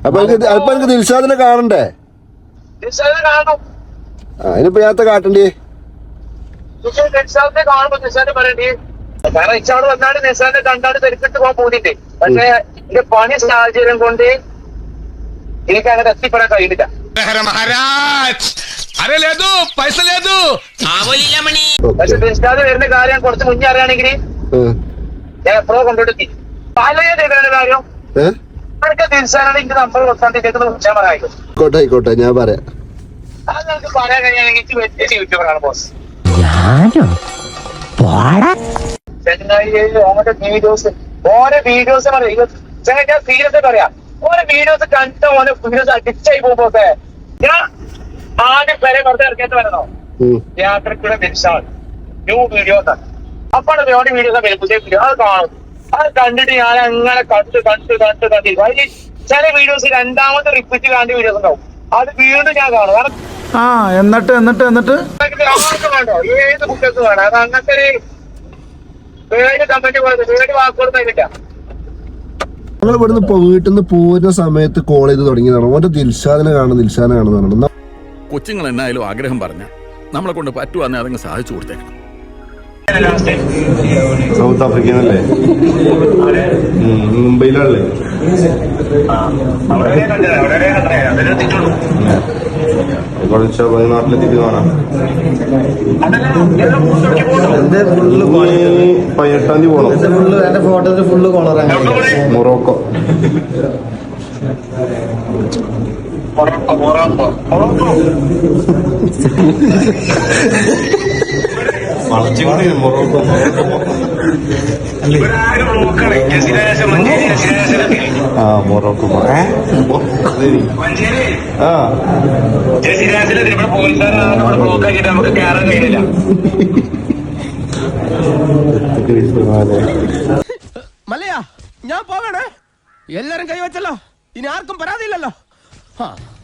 അപ്പൊ അപ്പൊ എനിക്ക് ദിൽഷാദിനെ കാണണ്ടേ? അതിനിപ്പോ ഞാത്ത കാട്ടണ്ടേ? നിസാറിനെ കാണുമ്പോ നിസാറിനെ പറയണ്ടേ? കാരണം ഇച്ചാൾ വന്നാണ് നിസാറിനെ കണ്ടാണ് തിരക്കിട്ട് പോകാൻ പോകുന്നുണ്ട് പക്ഷേ എന്റെ പണി സാഹചര്യം കൊണ്ട് എനിക്ക് അങ്ങനെ എത്തിപ്പെടാൻ കഴിയുന്നില്ല అరే లేదు పైసలు లేదు പക്ഷെ നിൽസാദ് വരുന്ന കാര്യം കുറച്ച് മുന്നേ അറിയാണെങ്കിൽ ഞാൻ എപ്പോഴോ കൊണ്ടുപോയി പലയ ചെയ്തതിന്റെ കാര്യം ഏ അതൊക്കെ നിൽസാനാണ് എനിക്ക് നമ്പർ കൊടുത്താൽ വിളിച്ചാൽ പറയാം ആയിക്കോട്ടെ ആയിക്കോട്ടെ ഞാൻ പറയാം അത് നമുക്ക് പറയാൻ കഴിയുകയാണെങ്കിൽ എനിക്ക് വലിയ യൂട്യൂബറാണ് ബോസ് ഞാനോ പോടാ ചെന്നൈ ഓന്റെ വീഡിയോസ് ഓരോ വീഡിയോസ് പറയാം ചെന്നൈ ഞാൻ സീരിയസ് പറയാം ഓരോ വീഡിയോസ് കണ്ട ഓരോ വീഡിയോസ് അഡിക്റ്റായി പോകുമ്പോ ഞാൻ ആദ്യം പേരെ വെറുതെ ഇറക്കിയത് വരണോ യാത്രക്കൂടെ തിരിച്ചാൽ. ന്യൂ വീഡിയോ അപ്പാണ് വേണ്ടി വീഡിയോ പുതിയ വീഡിയോ. അത് കാണും. അത് കണ്ടിട്ട് ഞാൻ അങ്ങനെ കണ്ട് കണ്ട് കണ്ട് കണ്ടി അതിൽ ചില വീഡിയോസ് രണ്ടാമത്തെ റിപ്പീറ്റ് കാണേണ്ട വീഡിയോസ് ഉണ്ടാവും. അത് വീണ്ടും ഞാൻ കാണും. കാരണം ആ എന്നിട്ട് എന്നിട്ട് എന്നിട്ട്? ആർക്കും വേണ്ടോ? ഏത് കുട്ടികൾക്ക് വേണം? അത് അങ്ങനത്തെ ഒരു പേര് കമന്റ് പോലെ പേര് വാക്കുകൾ തന്നില്ല ഞങ്ങൾ ഇവിടുന്ന് ഇപ്പൊ വീട്ടിൽ നിന്ന് പോരുന്ന സമയത്ത് കോൾ ചെയ്ത് തുടങ്ങിയതാണ്. ഓന്റെ ദിൽഷാദിനെ കാണും ദിൽഷാദിനെ കാണുന്നതാണ്. കൊച്ചുങ്ങൾ എന്നായാലും ആഗ്രഹം പറഞ്ഞ നമ്മളെ കൊണ്ട് പറ്റുവാന്നെ അതങ്ങ് സാധിച്ചു കൊടുത്തേക്കണം. സൗത്ത് ആഫ്രിക്കനല്ലേ മുംബൈയിലല്ലേ നാട്ടിലെത്തിയിട്ട് കാണാം. പതിനെട്ടാം തീയതി പോണം. ഫുള്ള് എന്റെ ഫോട്ടോയിൽ ഫുള്ള് കോളർ മൊറോക്കോ. വളച്ചുകൊണ്ട് മൊറോക്കോ ആ മൊറോക്കോ ആ നമുക്ക് കയറാൻ കഴിയില്ല മല്ലയാ ഞാൻ പോകണേ എല്ലാരും കൈവച്ചല്ലോ. ഇനി ആർക്കും പരാതിയില്ലല്ലോ. ആ